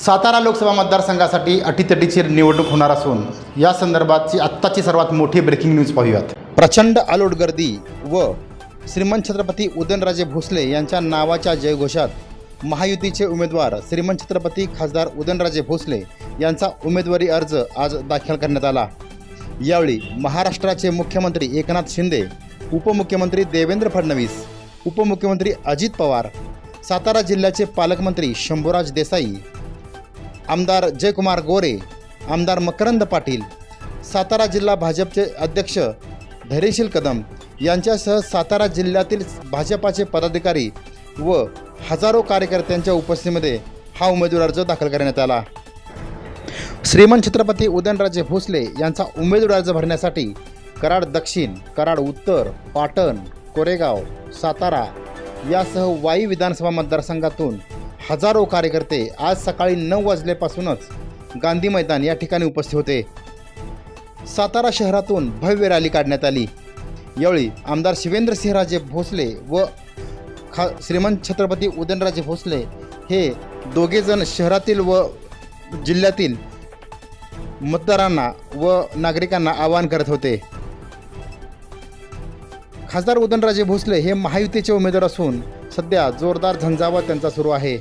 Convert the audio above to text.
सातारा लोकसभा मतदारसंघासाठी अटीतटीची निवडणूक होणार असून या संदर्भातची आत्ताची सर्वात मोठी ब्रेकिंग न्यूज पाहूयात. प्रचंड आलोट गर्दी व श्रीमंत छत्रपती उदयनराजे भोसले यांच्या नावाच्या जयघोषात महायुतीचे उमेदवार श्रीमंत छत्रपती खासदार उदयनराजे भोसले यांचा उमेदवारी अर्ज आज दाखल करण्यात आला. यावेळी महाराष्ट्राचे मुख्यमंत्री एकनाथ शिंदे उपमुख्यमंत्री देवेंद्र फडणवीस उपमुख्यमंत्री अजित पवार सातारा जिल्ह्याचे पालकमंत्री शंभूराज देसाई आमदार जयकुमार गोरे आमदार मकरंद पाटील सातारा जिल्हा भाजपचे अध्यक्ष धैर्यशील कदम यांच्यासह सातारा जिल्ह्यातील भाजपाचे पदाधिकारी व हजारो कार्यकर्त्यांच्या उपस्थितीमध्ये हा उमेदवार अर्ज दाखल करण्यात आला. श्रीमंत छत्रपती उदयनराजे भोसले यांचा उमेदवार अर्ज भरण्यासाठी कराड दक्षिण कराड उत्तर पाटण कोरेगाव सातारा यासह वाई विधानसभा मतदारसंघातून हजारो कार्यकर्ते आज सकाळी नऊ वाजल्यापासूनच गांधी मैदान या ठिकाणी उपस्थित होते. सातारा शहरातून भव्य रॅली काढण्यात आली. यावेळी आमदार शिवेंद्रसिंहराजे भोसले व खा श्रीमंत छत्रपती उदयनराजे भोसले हे दोघेजण शहरातील व जिल्ह्यातील मतदारांना व नागरिकांना आवाहन करत होते. खासदार उदयनराजे भोसले हे महायुतीचे उमेदवार असून सध्या जोरदार झंझावात त्यांचा सुरू आहे.